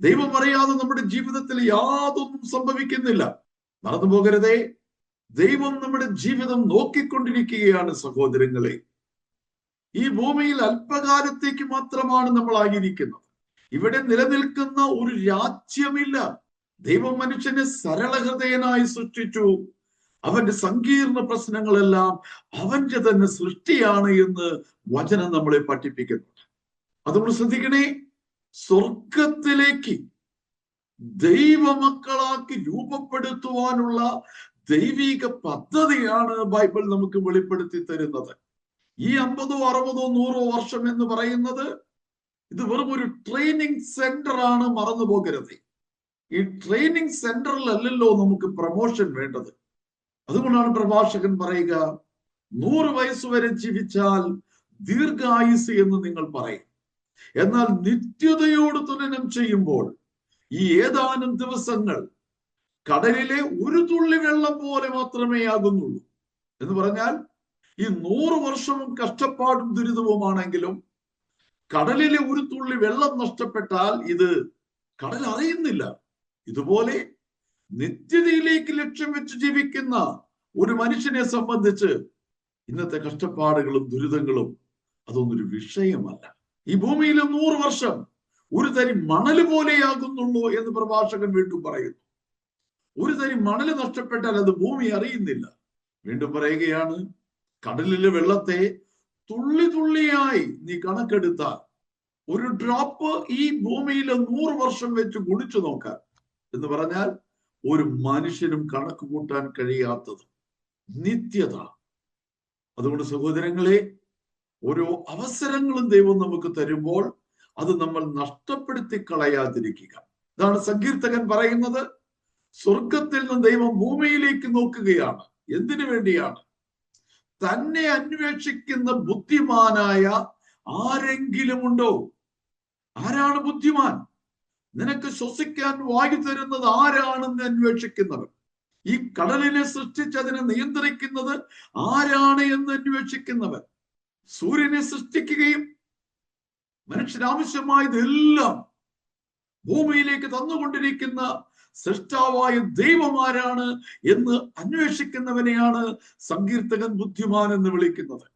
ദൈവം അറിയാതെ നമ്മുടെ ജീവിതത്തിൽ യാതൊന്നും സംഭവിക്കുന്നില്ല. നടന്നു പോകരുതേ. ദൈവം നമ്മുടെ ജീവിതം നോക്കിക്കൊണ്ടിരിക്കുകയാണ് സഹോദരങ്ങളെ. ഈ ഭൂമിയിൽ അല്പകാലത്തേക്ക് മാത്രമാണ് നമ്മൾ ആയിരിക്കുന്നത്. ഇവിടെ നിലനിൽക്കുന്ന ഒരു രാജ്യമില്ല. ദൈവം മനുഷ്യനെ സരളഹൃദയനായി സൃഷ്ടിച്ചു. അവന്റെ സങ്കീർണ പ്രശ്നങ്ങളെല്ലാം അവന്റെ തന്നെ സൃഷ്ടിയാണ് എന്ന് വചനം നമ്മളെ പഠിപ്പിക്കുന്നുണ്ട്. അതുകൊണ്ട് ശ്രദ്ധിക്കണേ. സ്വർഗത്തിലേക്ക് ദൈവമക്കളാക്കി രൂപപ്പെടുത്തുവാനുള്ള ദൈവിക പദ്ധതിയാണ് ബൈബിൾ നമുക്ക് വെളിപ്പെടുത്തി തരുന്നത്. ഈ അമ്പതോ അറുപതോ നൂറോ വർഷം എന്ന് പറയുന്നത് ഇത് വെറും ഒരു ട്രെയിനിങ് സെന്റർ ആണ് മറന്നു പോകരുത്. ഈ ട്രെയിനിങ് സെന്ററിലല്ലല്ലോ നമുക്ക് പ്രമോഷൻ വേണ്ടത്. അതുകൊണ്ടാണ് പ്രഭാഷകൻ പറയുക നൂറ് വയസ്സ് വരെ ജീവിച്ചാൽ ദീർഘായുസ് എന്ന് നിങ്ങൾ പറയും. എന്നാൽ നിത്യതയോട് തുലനം ചെയ്യുമ്പോൾ ഈ ഏതാനും ദിവസങ്ങൾ കടലിലെ ഒരു തുള്ളി വെള്ളം പോലെ മാത്രമേ ആകുന്നുള്ളൂ. എന്ന് പറഞ്ഞാൽ ഈ നൂറ് വർഷവും കഷ്ടപ്പാടും ദുരിതവുമാണെങ്കിലും കടലിലെ ഒരു തുള്ളി വെള്ളം നഷ്ടപ്പെട്ടാൽ ഇത് കടൽ അറിയുന്നില്ല. ഇതുപോലെ നിത്യതയിലേക്ക് ലക്ഷ്യം വെച്ച് ജീവിക്കുന്ന ഒരു മനുഷ്യനെ സംബന്ധിച്ച് ഇന്നത്തെ കഷ്ടപ്പാടുകളും ദുരിതങ്ങളും അതൊന്നൊരു വിഷയമല്ല. ഈ ഭൂമിയിൽ നൂറ് വർഷം ഒരു തരി മണൽ പോലെയാകുന്നുള്ളൂ എന്ന് പ്രഭാഷകൻ വീണ്ടും പറയുന്നു. ഒരു തരി മണൽ നഷ്ടപ്പെട്ടാൽ അത് ഭൂമി അറിയുന്നില്ല. വീണ്ടും പറയുകയാണ് കടലിലെ വെള്ളത്തെ തുള്ളി തുള്ളിയായി നീ കണക്കെടുത്താൽ ഒരു ഡ്രോപ്പ് ഈ ഭൂമിയിൽ നൂറ് വർഷം വെച്ച് ഗുണിച്ചു നോക്കാൻ എന്ന് പറഞ്ഞാൽ ഒരു മനുഷ്യനും കണക്ക് കൂട്ടാൻ കഴിയാത്തത് നിത്യത. അതുകൊണ്ട് സഹോദരങ്ങളെ ഓരോ അവസരങ്ങളും ദൈവം നമുക്ക് തരുമ്പോൾ അത് നമ്മൾ നഷ്ടപ്പെടുത്തി കളയാതിരിക്കുക ഇതാണ് സങ്കീർത്തകൻ പറയുന്നത്. സ്വർഗത്തിൽ നിന്ന് ദൈവം ഭൂമിയിലേക്ക് നോക്കുകയാണ്. എന്തിനു വേണ്ടിയാണ്? തന്നെ അന്വേഷിക്കുന്ന ബുദ്ധിമാനായ ആരെങ്കിലും ഉണ്ടോ? ആരാണ് ബുദ്ധിമാൻ? നിനക്ക് ശ്വസിക്കാൻ വായു തരുന്നത് ആരാണെന്ന് അന്വേഷിക്കുന്നവർ ഈ കടലിനെ സൃഷ്ടിച്ച് അതിനെ നിയന്ത്രിക്കുന്നത് ആരാണ് എന്ന് അന്വേഷിക്കുന്നവൻ? സൂര്യനെ സൃഷ്ടിക്കുകയും മനുഷ്യനാവശ്യമായതെല്ലാം ഭൂമിയിലേക്ക് തന്നുകൊണ്ടിരിക്കുന്ന സൃഷ്ടാവായ ദൈവമാരാണ് എന്ന് അന്വേഷിക്കുന്നവനെയാണ് സങ്കീർത്തകൻ ബുദ്ധിമാൻ എന്ന് വിളിക്കുന്നത്.